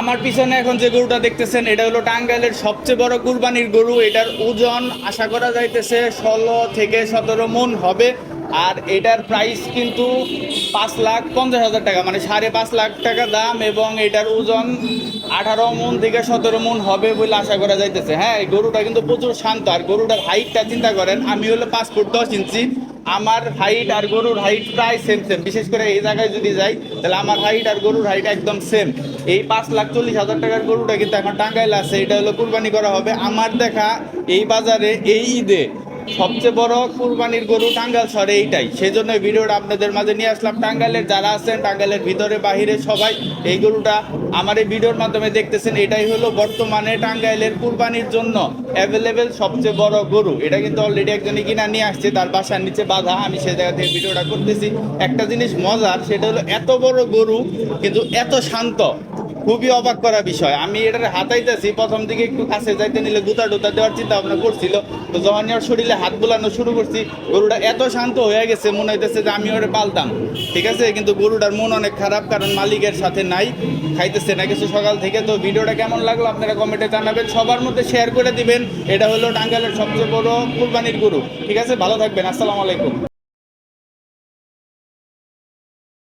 আমার পিছনে এখন যে গরুটা দেখতেছেন, এটা হলো টাঙ্গাইলের সবচেয়ে বড় কুরবানির গরু। এটার ওজন আশা করা যাইতেছে ষোলো থেকে সতেরো মন হবে। আর এটার প্রাইস কিন্তু পাঁচ লাখ পঞ্চাশ হাজার টাকা মানে সাড়ে পাঁচ লাখ টাকা দাম এবং এটার ওজন আঠারো মন থেকে সতেরো মন হবে বলে আশা করা যাইতেছে। হ্যাঁ গরুটা কিন্তু প্রচুর শান্ত। আর গরুটার হাইটটা চিন্তা করেন, আমি হলো পাঁচ ফুট দশ ইঞ্চি। আমার হাইট আর গরুর হাইট প্রায় সেম সেম বিশেষ করে এই জায়গায় যদি যাই, তাহলে আমার হাইট আর গরুর হাইট একদম সেম এই পাঁচ লাখ চল্লিশ হাজার টাকার গরুটা কিন্তু এখন টাঙ্গাইল আছে, এটা হলো কোরবানি করা হবে। আমার দেখা এই বাজারে এই ঈদে সবচেয়ে বড় কুরবানির গরু টাঙ্গাল শহরে এইটাই। সেই জন্য ভিডিওটা আপনাদের মাঝে নিয়ে আসলাম। টাঙ্গাইলের যারা আছেন, টাঙ্গাইলের ভিতরে, বাহিরে সবাই এই গরুটা আমার এই ভিডিওর মাধ্যমে দেখতেছেন। এটাই হলো বর্তমানে টাঙ্গাইলের কুরবানির জন্য অ্যাভেলেবেল সবচেয়ে বড় গরু। এটা কিন্তু অলরেডি একজনই কিনা নিয়ে আসছে, তার বাসার নিচে বাঁধা। আমি সেই জায়গা থেকে ভিডিওটা করতেছি। একটা জিনিস মজার, সেটা হলো এত বড় গরু, কিন্তু এত শান্ত। খুবই অবাক করা বিষয়। আমি এটার হাতাইতেছি, প্রথম দিকে একটু কাছে যাইতে নিলে গুতা টুতা দেওয়ার চিন্তা ভাবনা করছিল। তো যখন ওর শরীরে হাত বুলানো শুরু করছি, গরুটা এত শান্ত হয়ে গেছে, মনে হইতেছে যে আমি ওরে পালতাম। ঠিক আছে? কিন্তু গরুটার মন অনেক খারাপ, কারণ মালিকের সাথে নাই, খাইতেছে না কিছু সকাল থেকে। তো ভিডিওটা কেমন লাগল আপনারা কমেন্টে জানাবেন। সবার মধ্যে শেয়ার করে দিবেন। এটা হলো টাঙ্গাইলের সবচেয়ে বড় কুরবানির গরু। ঠিক আছে? ভালো থাকবেন। আসসালামু আলাইকুম।